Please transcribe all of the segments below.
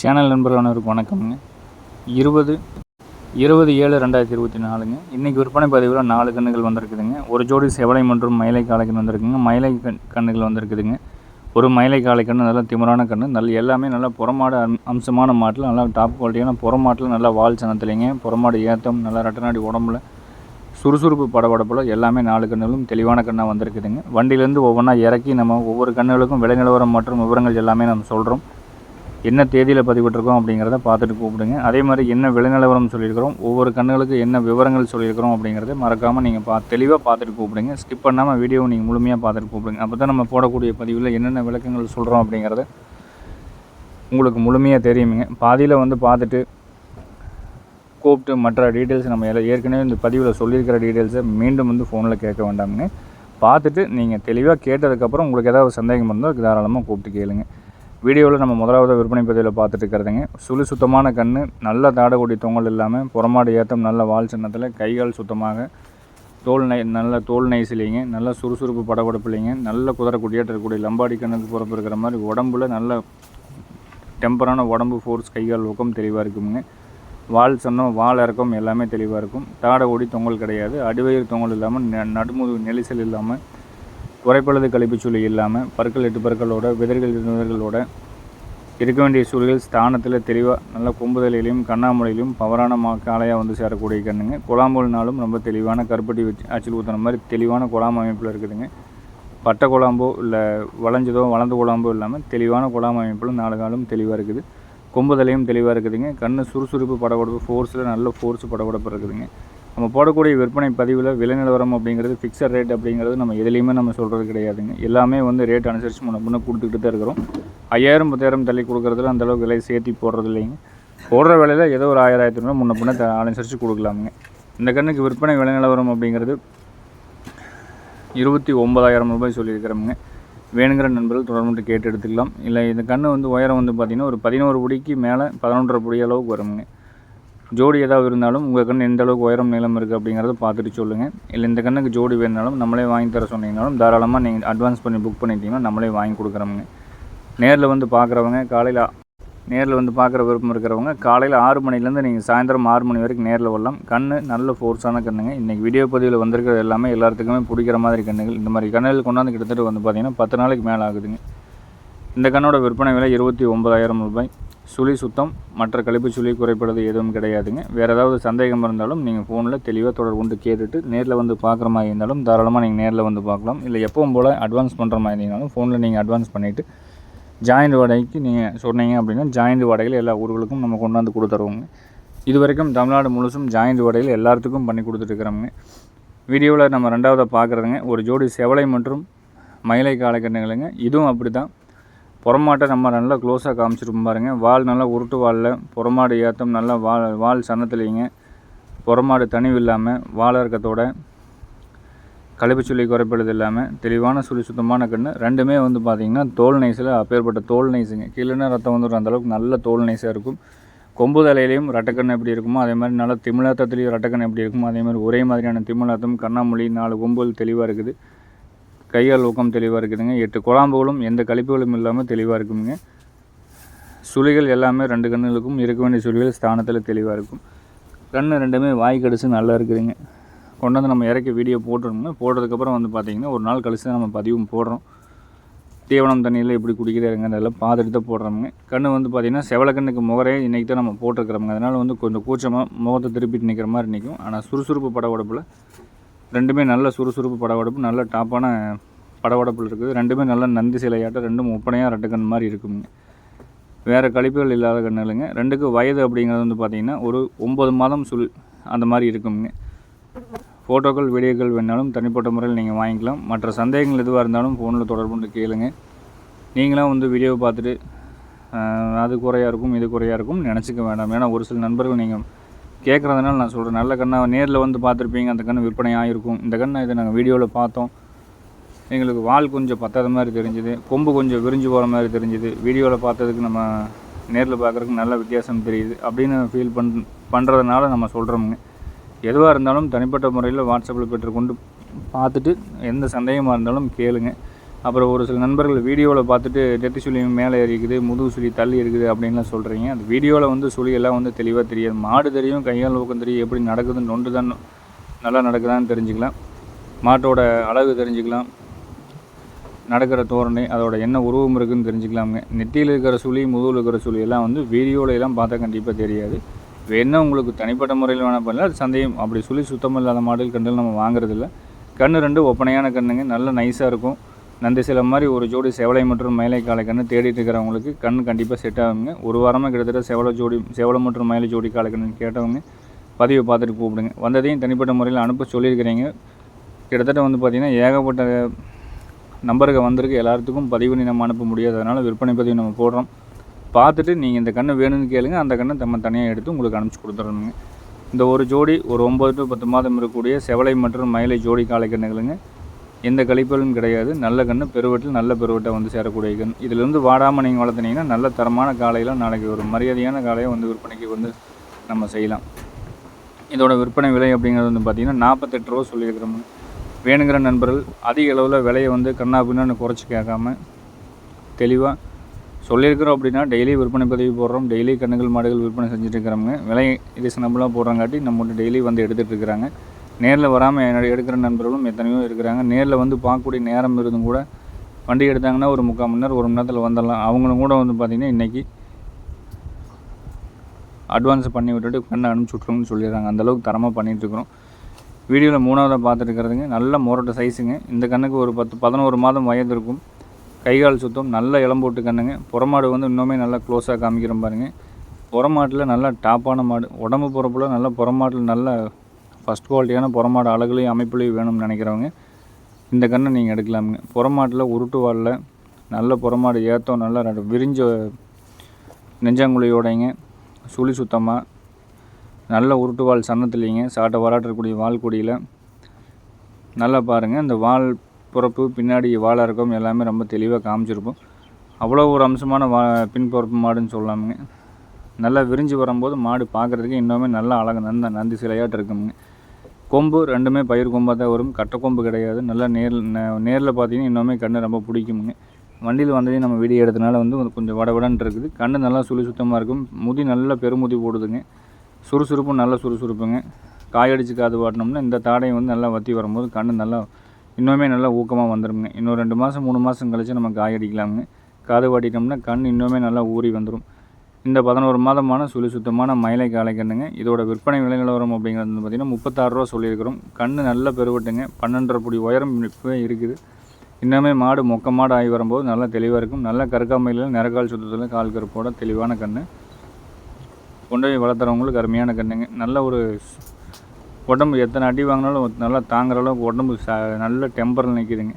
Channel நண்பர்கள் அனைவருக்கும் வணக்கம்ங்க. இருபது இருபது ஏழு ரெண்டாயிரத்தி இருபத்தி நாலுங்க. இன்றைக்கி விற்பனை பதிவில் நாலு கன்றுகள் வந்திருக்குதுங்க. ஒரு ஜோடி செவலை மற்றும் மயிலை காளைக்கன்று வந்திருக்குங்க. மயிலை கண் கன்றுகள் வந்திருக்குதுங்க. ஒரு மயிலை காளைக்கன்று நல்லா திமிரான கன்று நல்ல எல்லாமே நல்லா புறமாடு அம் அம்சமான மாட்டில் நல்லா டாப் குவாலிட்டியான புறமாட்டில் நல்லா வால் சனத்துலைங்க. புறமாடு ஏத்தம் நல்லா ரெட்டநாடி உடம்புல சுறுசுறுப்பு படபடப்பில் எல்லாமே நாலு கன்றுகளும் தெளிவான கண்ணாக வந்திருக்குதுங்க. வண்டியிலேருந்து ஒவ்வொன்றா இறக்கி நம்ம ஒவ்வொரு கண்ணுகளுக்கும் விலை நிலவரம் மற்றும் விவரங்கள் எல்லாமே நம்ம சொல்கிறோம் என்ன தேதியில் பதிவிட்டிருக்கோம் அப்படிங்கிறத பார்த்துட்டு கூப்பிடுங்க. அதே மாதிரி என்ன விலை நிலவரம் சொல்லியிருக்கிறோம் ஒவ்வொரு கண்ணுகளுக்கு என்ன விவரங்கள் சொல்லியிருக்கிறோம் அப்படிங்கிறத மறக்காமல் நீங்கள் பா தெளிவாக பார்த்துட்டு கூப்பிடுங்க. ஸ்கிப் பண்ணாமல் வீடியோவை நீங்கள் முழுமையாக பார்த்துட்டு கூப்பிடுங்க. அப்போ தான் நம்ம போடக்கூடிய பதிவில் என்னென்ன விளக்கங்கள் சொல்கிறோம் அப்படிங்கிறத உங்களுக்கு முழுமையாக தெரியுமுங்க. பாதியில் வந்து பார்த்துட்டு கூப்பிட்டு மற்ற டீட்டெயில்ஸ் நம்ம எல்லாம் ஏற்கனவே இந்த பதிவில் சொல்லியிருக்கிற டீட்டெயில்ஸை மீண்டும் வந்து ஃபோனில் கேட்க வேண்டாமுங்க. பார்த்துட்டு நீங்கள் தெளிவாக கேட்டதுக்கப்புறம் உங்களுக்கு ஏதாவது சந்தேகம் இருந்தால் தாராளமாக கூப்பிட்டு கேளுங்கள் வீடியோவில் நம்ம முதலாவது விற்பனை பதிவில் பார்த்துட்டு இருக்கிறதுங்க. சுழி சுத்தமான கண் நல்ல தாடக்கூடிய தொங்கல் இல்லாமல் புறமாடு ஏற்றம் நல்ல வால் சின்னத்தில் கைகால் சுத்தமாக தோல் நை நல்ல தோல் நைசிலிங்க நல்ல சுறுசுறுப்பு படபடப்புலைங்க நல்ல குதிரை குடியாட்டு இருக்கக்கூடிய லம்பாடி கண்ணுக்கு பிறப்பு இருக்கிற மாதிரி உடம்புல நல்ல டெம்பரான உடம்பு ஃபோர்ஸ் கைகால் ஊக்கம் தெளிவாக இருக்குங்க வால் சொன்னோம் வால் இறக்கம் எல்லாமே தெளிவாக இருக்கும். தாடை ஓடி தொங்கல் கிடையாது. அடிவயிறு தொங்கல் இல்லாமல் ந- நடுமுது நெரிசல் இல்லாமல் குறைப்பழுது கழிப்புச்சுழி இல்லாமல் பற்கள் எட்டு பற்களோட விதர்கள் விதர்களோட இருக்க வேண்டிய சூழலில் ஸ்தானத்தில் தெளிவாக நல்ல கொம்புதலையிலையும் கண்ணாமலையிலையும் பவரான மா காளையாக வந்து சேரக்கூடிய கண்ணுங்க. குழாம்புனாலும் ரொம்ப தெளிவான கருப்பட்டி வச்சு ஆச்சில் ஊற்றுன மாதிரி தெளிவான குழாம் அமைப்பில் இருக்குதுங்க. பட்டை குழாம்போ இல்லை வளைஞ்சதோ வளர்ந்த குழாம்போ இல்லாமல் தெளிவான குழாம் அமைப்பில் நாலு காலும் தெளிவாக இருக்குது. கொம்புதலையும் தெளிவாக இருக்குதுங்க. கண்ணு சுறுசுறுப்பு படபடப்பு ஃபோர்ஸில் நல்ல ஃபோர்ஸ் படபடப்பு இருக்குதுங்க. நம்ம போடக்கூடிய விற்பனை பதிவில் விலை நிலவரம் அப்படிங்கிறது ஃபிக்ஸட் ரேட் அப்படிங்கிறது நம்ம எதுலேயுமே நம்ம சொல்கிறது கிடையாதுங்க. எல்லாமே வந்து ரேட் அனுசரித்து முன்ன முன்ன கொடுத்துக்கிட்டு தான் இருக்கிறோம். ஐயாயிரம் பத்தாயிரம் தள்ளி கொடுக்குறதுல அந்தளவுக்கு விலை சேர்த்தி போடுறது இல்லைங்க. போடுற விலையில் ஏதோ ஒரு ஆயிரம் ஆயிரத்தி ரூபா முன்ன பின்ன த- அனுசரித்து கொடுக்கலாமுங்க. இந்த கண்ணுக்கு விற்பனை விலை நிலவரம் அப்படிங்கிறது இருபத்தி ஒன்பதாயிரம் ரூபாய் சொல்லியிருக்கிறோமுங்க. வேணுங்கிற நண்பர்கள் தொடர்ந்து கேட்டு எடுத்துக்கலாம். இல்லை இந்த கன்று வந்து உயரம் வந்து பார்த்திங்கன்னா ஒரு பதினோரு புடிக்கு மேலே பதினொன்றரை புடி அளவுக்கு வருங்க ஜோடி ஏதாவது இருந்தாலும் உங்கள் கண் எந்த அளவுக்கு உயரம் நீளம் இருக்குது அப்படிங்கிறத பார்த்துட்டு சொல்லுங்கள் இல்லை இந்த கண்ணுக்கு ஜோடி வேணுனாலும் நம்மளே வாங்கி தர சொன்னீங்கனாலும் தாராளமாக நீங்கள் அட்வான்ஸ் பண்ணி புக் பண்ணிட்டீங்கன்னா நம்மளே வாங்கி கொடுக்குறோமுங்க. நேரில் வந்து பார்க்குறவங்க காலையில் நேரில் வந்து பார்க்குற விருப்பம் இருக்கிறவங்க காலையில் ஆறு மணிலேருந்து நீங்கள் சாயந்தரம் ஆறு மணி வரைக்கும் நேரில் வரலாம். கண்ணு நல்ல ஃபோர்ஸான கண்ணுங்க. இன்றைக்கி வீடியோ பதிவில் வந்திருக்கிறது எல்லாமே எல்லாத்துக்குமே பிடிக்கிற மாதிரி கண்ணுகள். இந்த மாதிரி கண்ணுகள் கொண்டாந்து கிட்டத்தட்ட வந்து பார்த்திங்கன்னா பத்து நாளைக்கு மேலே ஆகுதுங்க. இந்த கண்ணோட விற்பனை விலை இருபத்தி ஒன்பதாயிரம் ரூபாய். சுழி சுத்தம் மற்ற கழிப்பு சுழி குறைப்படுறது எதுவும் கிடையாதுங்க. வேறு ஏதாவது சந்தேகம் இருந்தாலும் நீங்கள் ஃபோனில் தெளிவாக தொடர்பு கொண்டு கேட்டுட்டு நேரில் வந்து பார்க்குற மாதிரி இருந்தாலும் தாராளமாக நீங்கள் நேரில் வந்து பார்க்கலாம். இல்லை எப்பவும் போல் அட்வான்ஸ் பண்ணுற மாதிரி இருந்தாலும் ஃபோனில் நீங்கள் அட்வான்ஸ் பண்ணிவிட்டு ஜாயிண்ட் வாடகைக்கு நீங்கள் சொன்னீங்க அப்படின்னா ஜாயிண்ட் வாடகையில் எல்லா ஊர்களுக்கும் நம்ம கொண்டாந்து கொடுத்துருவோங்க. இது வரைக்கும் தமிழ்நாடு முழுசும் ஜாயிண்ட் வாடகையில் எல்லாத்துக்கும் பண்ணி கொடுத்துட்ருக்குறோங்க வீடியோவில் நம்ம ரெண்டாவதாக பார்க்குறதுங்க. ஒரு ஜோடி செவலை மற்றும் மயிலை காலக்கட்டங்களுங்க இதுவும் அப்படி தான் புறமாட்டை நம்ம நல்லா க்ளோஸாக காமிச்சிருப்போம் பாருங்க. வால் நல்லா உருட்டு வாலில் புறமாடு ஏற்றம் நல்லா வால் வால் சன்னத்துலேங்க புறமாடு தனிவு இல்லாமல் வாழ இருக்கத்தோட கழிப்பு சுழி குறைப்படுது இல்லாமல் தெளிவான சுழி சுத்தமான கண்ணு ரெண்டுமே வந்து பார்த்திங்கன்னா தோல் நைஸில் அப்பேற்பட்ட தோல் நைஸுங்க. கீழே ரத்தம் வந்துடும் அந்தளவுக்கு நல்ல தோல் நைஸாக இருக்கும். கொம்பு தலையிலையும் ரட்டக்கண் எப்படி இருக்குமோ அதே மாதிரி நல்ல திமிழாத்தத்துலேயும் ரட்டக்கண் எப்படி இருக்குமோ அதே மாதிரி ஒரே மாதிரியான திமிழாத்தம் கண்ணாமொழி நாலு கொம்புகள் தெளிவாக இருக்குது. கையால் ஊக்கம் தெளிவாக இருக்குதுங்க. எட்டு குழாம்புகளும் எந்த கழிப்புகளும் இல்லாமல் தெளிவாக இருக்குங்க. சுழிகள் எல்லாமே ரெண்டு கண்ணுகளுக்கும் இருக்க வேண்டிய சுழிகள் ஸ்தானத்தில் தெளிவாக இருக்கும். கண் ரெண்டுமே வாய் கடிச்சு நல்லா இருக்குதுங்க. கொண்டு வந்து நம்ம இறக்கி வீடியோ போட்டுருந்தோம்னா போட்டதுக்கப்புறம் வந்து பார்த்திங்கன்னா ஒரு நாள் கழிச்சு தான் நம்ம பதிவும் போடுறோம். தீவனம் தண்ணியில் எப்படி குடிக்கிறாருங்கிறதெல்லாம் பார்த்துட்டு தான் போடுறோமுங்க. கண் வந்து பார்த்திங்கன்னா செவலக்கண்ணுக்கு முகரே இன்றைக்கி தான் நம்ம போட்டிருக்கிறோமுங்க. அதனால் வந்து கொஞ்சம் கூச்சமாக முகத்தை திருப்பிட்டு நிற்கிற மாதிரி நிற்கும் ஆனால் சுறுசுறுப்பு பட உடப்பில் ரெண்டுமே நல்ல சுறுசுறுப்பு படவடப்பு நல்ல டாப்பான படவடப்பில் இருக்குது. ரெண்டுமே நல்ல நந்தி சிலையாட்டம் ரெண்டும் ஒப்பனையாக ரெட்டக்கண் மாதிரி இருக்குங்க. வேறு கழிப்புகள் இல்லாத கண்ணுகளுங்க. ரெண்டுக்கு வயது அப்படிங்கிறது வந்து பார்த்திங்கன்னா ஒரு ஒம்பது மாதம் சுல் அந்த மாதிரி இருக்குங்க. ஃபோட்டோக்கள் வீடியோக்கள் வேணாலும் தனிப்பட்ட முறையில் நீங்கள் வாங்கிக்கலாம். மற்ற சந்தேகங்கள் எதுவாக இருந்தாலும் ஃபோனில் தொடர்பு கேளுங்க. நீங்களாம் வந்து வீடியோவை பார்த்துட்டு அது குறையாக இருக்கும் இது குறையாக இருக்கும் நினச்சிக்க வேண்டாம். ஏன்னா ஒரு சில நண்பர்கள் நீங்கள் கேட்குறதுனால நான் சொல்கிறேன் நல்ல கண்ணை நேரில் வந்து பார்த்துருப்பீங்க. அந்த கண்ணு விற்பனை ஆகிருக்கும் இந்த கண்ணை இதை நாங்கள் வீடியோவில் பார்த்தோம். எங்களுக்கு வால் கொஞ்சம் பத்தாத மாதிரி தெரிஞ்சுது. கொம்பு கொஞ்சம் விரிஞ்சு போகிற மாதிரி தெரிஞ்சுது. வீடியோவில் பார்த்ததுக்கு நம்ம நேரில் பார்க்குறதுக்கு நல்ல வித்தியாசம் தெரியுது. அப்படின்னு ஃபீல் பண் பண்ணுறதுனால நம்ம சொல்கிறோமுங்க எதுவாக இருந்தாலும் தனிப்பட்ட முறையில் வாட்ஸ்அப்பில் பெற்றுக்கொண்டு பார்த்துட்டு எந்த சந்தேகமாக இருந்தாலும் கேளுங்க. அப்புறம் ஒரு சில நண்பர்கள் வீடியோவில் பார்த்துட்டு நெத்தி சுழி மேலே இருக்குது முதுகு சுழி தள்ளி இருக்குது அப்படின்லாம் சொல்கிறீங்க அந்த வீடியோவில் வந்து சுழியெல்லாம் வந்து தெளிவாக தெரியாது. மாடு தெரியும் கையால் ஊக்கம் தெரியும் எப்படி நடக்குதுன்னு நொண்டு தான் நல்லா நடக்குதான்னு தெரிஞ்சுக்கலாம். மாட்டோட அழகு தெரிஞ்சுக்கலாம். நடக்கிற தோரணை அதோட என்ன உருவம் இருக்குதுன்னு தெரிஞ்சுக்கலாமுங்க. நெத்தியில் இருக்கிற சுழி முதுகில் இருக்கிற சுழி எல்லாம் வந்து வீடியோவில் பார்த்தா கண்டிப்பாக தெரியாது. வேணா உங்களுக்கு தனிப்பட்ட முறையில் வேணால் பண்ணல அது சந்தேகம் அப்படி சுழி சுத்தம் இல்லாத மாடுகள் கண்டுகள் நம்ம வாங்குறதில்ல. கண்ணு ரெண்டு ஒப்பனையான கண்ணுங்க. நல்ல நைஸாக இருக்கும். நந்தி சில மாதிரி ஒரு ஜோடி செவலை மற்றும் மயிலை காலை கண்ணு தேடிட்டு இருக்கிறவங்களுக்கு கண் கண்டிப்பாக செட் ஆகுங்க. ஒரு வாரமாக கிட்டத்தட்ட செவலை ஜோடி செவலை மற்றும் மயிலை ஜோடி காலை கண்ணு கேட்டவங்க பதிவை பார்த்துட்டு கூப்பிடுங்க. வந்ததையும் தனிப்பட்ட முறையில் அனுப்ப சொல்லியிருக்கிறீங்க. கிட்டத்தட்ட வந்து பார்த்திங்கன்னா ஏகப்பட்ட நம்பருக்கு வந்திருக்கு. எல்லாத்துக்கும் பதிவு நம்ம அனுப்ப முடியாது. அதனால் விற்பனை பதிவு நம்ம போடுறோம். பார்த்துட்டு நீங்கள் இந்த கண்ணை வேணும்னு கேளுங்க. அந்த கண்ணை நம்ம தனியாக எடுத்து உங்களுக்கு அனுப்பிச்சி கொடுத்துடணுங்க இந்த ஒரு ஜோடி ஒரு ஒம்பது டு பத்து மாதம் இருக்கக்கூடிய செவலை மற்றும் மயிலை ஜோடி காலை கண்ணுகளுங்க எந்த கழிப்பலும் கிடையாது. நல்ல கன்று பெருவட்டில் நல்ல பெருவட்டை வந்து சேரக்கூடிய கண். இதிலிருந்து வாடாமல் நீங்கள் வளர்த்துனீங்கன்னா நல்ல தரமான காலையில் நாளைக்கு ஒரு மரியாதையான காலையை வந்து விற்பனைக்கு வந்து நம்ம செய்யலாம். இதோட விற்பனை விலை அப்படிங்கிறது வந்து பார்த்திங்கன்னா நாற்பத்தெட்டு ரூபா சொல்லியிருக்கிறோம். வேணுங்கிற நண்பர்கள் அதிக அளவில் விலையை வந்து கண்ணா பின்னான்னு குறைச்சி கேட்காம தெளிவாக சொல்லியிருக்கிறோம் அப்படின்னா டெய்லி விற்பனை பதிவு போடுறோம். டெய்லி கண்ணுகள் மாடுகள் விற்பனை செஞ்சுட்டு இருக்கிறவங்க விலை ரீசனபுளாக போடுறங்காட்டி நம்மகிட்ட டெய்லி வந்து எடுத்துகிட்டு இருக்கிறாங்க. நேரில் வராமல் என்னோட எடுக்கிற நண்பர்களும் எத்தனையோ இருக்கிறாங்க. நேரில் வந்து பார்க்கக்கூடிய நேரம் இருந்தும் கூட வண்டி எடுத்தாங்கன்னா ஒரு முக்கால் மணி நேரம் ஒரு மணி நேரத்தில் வந்துடலாம். அவங்களும் கூட வந்து பார்த்திங்கன்னா இன்றைக்கி அட்வான்ஸ் பண்ணி விட்டுட்டு கண்ணை அனுப்பிச்சி விட்ருங்கன்னு சொல்லிடுறாங்க. அந்தளவுக்கு தரமாக பண்ணிகிட்ருக்குறோம் வீடியோவில் மூணாவதாக பார்த்துருக்கிறதுங்க நல்ல முரட்ட சைஸுங்க இந்த கண்ணுக்கு ஒரு பத்து பதினோரு மாதம் வயது இருக்கும். கைகால் சுத்தம் நல்ல இளம்போட்டு கண்ணுங்க. புறமாடு வந்து இன்னுமே நல்லா க்ளோஸாக காமிக்கிறோம் பாருங்கள் புறமாட்டில் நல்லா டாப்பான மாடு. உடம்பு பொறப்பில் நல்லா புறமாட்டில் நல்லா ஃபஸ்ட் குவாலிட்டியான புறமாடு அழகுலையும் அமைப்புலையும் வேணும்னு நினைக்கிறவங்க இந்த கண்ணை நீங்கள் எடுக்கலாமுங்க. புறமாட்டில் உருட்டு வாலில் நல்ல புறமாடு ஏற்றம் நல்லா விரிஞ்ச நெஞ்சாங்குழியோடைங்க சுழி சுத்தமாக நல்ல உருட்டு வால் சன்னத்துலேங்க சாட்டை வராட்டக்கூடிய வால் கொடியில். நல்லா பாருங்கள் இந்த வால் புறப்பு பின்னாடி வாழை இருக்கும் எல்லாமே ரொம்ப தெளிவாக காமிச்சிருப்போம் அவ்வளோ ஒரு அம்சமான வா பின்புறப்பு மாடுன்னு சொல்லாமுங்க. நல்லா விரிஞ்சு வரும்போது மாடு பார்க்குறதுக்கு இன்னுமே நல்லா அழகு நந்த நந்தி சிலையாட்டு இருக்குங்க. கொம்பு ரெண்டுமே பயிர் கொம்பாக தான் வரும். கட்டை கொம்பு கிடையாது. நல்லா நேரில் நேரில் பார்த்தீங்கன்னா இன்னுமே கண்ணு ரொம்ப பிடிக்குங்க. வண்டியில் வந்ததே நம்ம வீடியோ எடுத்தனால வந்து கொஞ்சம் வடவடன்ட்டு இருக்குது. கண்ணு நல்லா சுழி சுத்தமாக இருக்கும். முதி நல்லா பெருமுதி போடுதுங்க. சுறுசுறுப்பும் நல்லா சுறுசுறுப்புங்க. காயடிச்சு காது வாட்டினோம்னா இந்த தாடையும் வந்து நல்லா வற்றி வரும்போது கண்ணு நல்லா இன்னுமே நல்லா ஊக்கமாக வந்துடுங்க இன்னும் ரெண்டு மாதம் மூணு மாதம் கழித்து நம்ம காயடிக்கலாமுங்க காது வாட்டிட்டோம்னா கண் இன்னுமே நல்லா ஊறி வந்துடும் இந்த பதினோரு மாதமான சுழி சுத்தமான மயிலை காலை கண்ணுங்க. இதோட விற்பனை விலை நிலவரம் அப்படிங்கிறது வந்து பார்த்திங்கன்னா முப்பத்தாறு ரூபா சொல்லியிருக்கிறோம். கண் நல்ல பெருவட்டுங்க. பன்னெண்டரை புடி உயரம் இப்போவே இருக்குது. இன்னுமே மாடு மொக்க மாடு ஆகி வரும்போது நல்லா தெளிவாக இருக்கும். நல்ல கருக்காமையில் நிறக்கால் சுத்தத்தில் கால் கருப்போட தெளிவான கண் கொண்டு போய் வளர்த்துறவங்களுக்கு அருமையான கண்ணுங்க. நல்ல ஒரு உடம்பு எத்தனை அடி வாங்கினாலும் நல்லா தாங்குற அளவுக்கு உடம்பு ச நல்ல டெம்பரில் நிற்கிதுங்க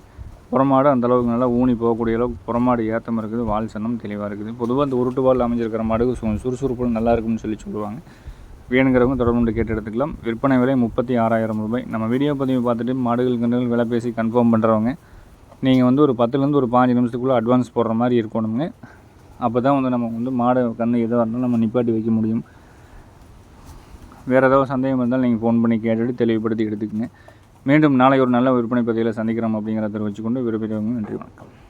புறமாடு அந்தளவுக்கு நல்லா ஊனி போகக்கூடிய அளவுக்கு புறமாடு ஏற்றம் இருக்குது வால் சன்னம் தெளிவாக இருக்குது. பொதுவாக இந்த உருட்டு வால் அமைஞ்சிருக்கிற மாடு சுறுசுறுப்பு நல்லா இருக்கும்னு சொல்லி சொல்லுவாங்க. வேணுங்கிறவங்க தொடர்பு கேட்டு எடுத்துக்கலாம். விற்பனை விலை முப்பத்தி ஆறாயிரம் ரூபாய். நம்ம வீடியோ பதிவு பார்த்துட்டு மாடுகள் கன்றுகள் விலை பேசி கன்ஃபார்ம் பண்ணுறவங்க நீங்கள் வந்து ஒரு பத்துலேருந்து ஒரு பாஞ்சு நிமிஷத்துக்குள்ளே அட்வான்ஸ் போடுற மாதிரி இருக்கணுங்க. அப்போ தான் வந்து நம்ம வந்து மாடு கன்று எதாக இருந்தாலும் நம்ம நிப்பாட்டி வைக்க முடியும். வேறு ஏதாவது சந்தேகம் இருந்தாலும் நீங்கள் ஃபோன் பண்ணி கேட்டுட்டு தெளிவுபடுத்தி எடுத்துக்கோங்க. மீண்டும் நாளை ஒரு நல்ல விற்பனை பதிவில் சந்திக்கிறோம் அப்படிங்கிறத வச்சுக்கொண்டு விரும்புகிறவங்க நன்றி வணக்கம்.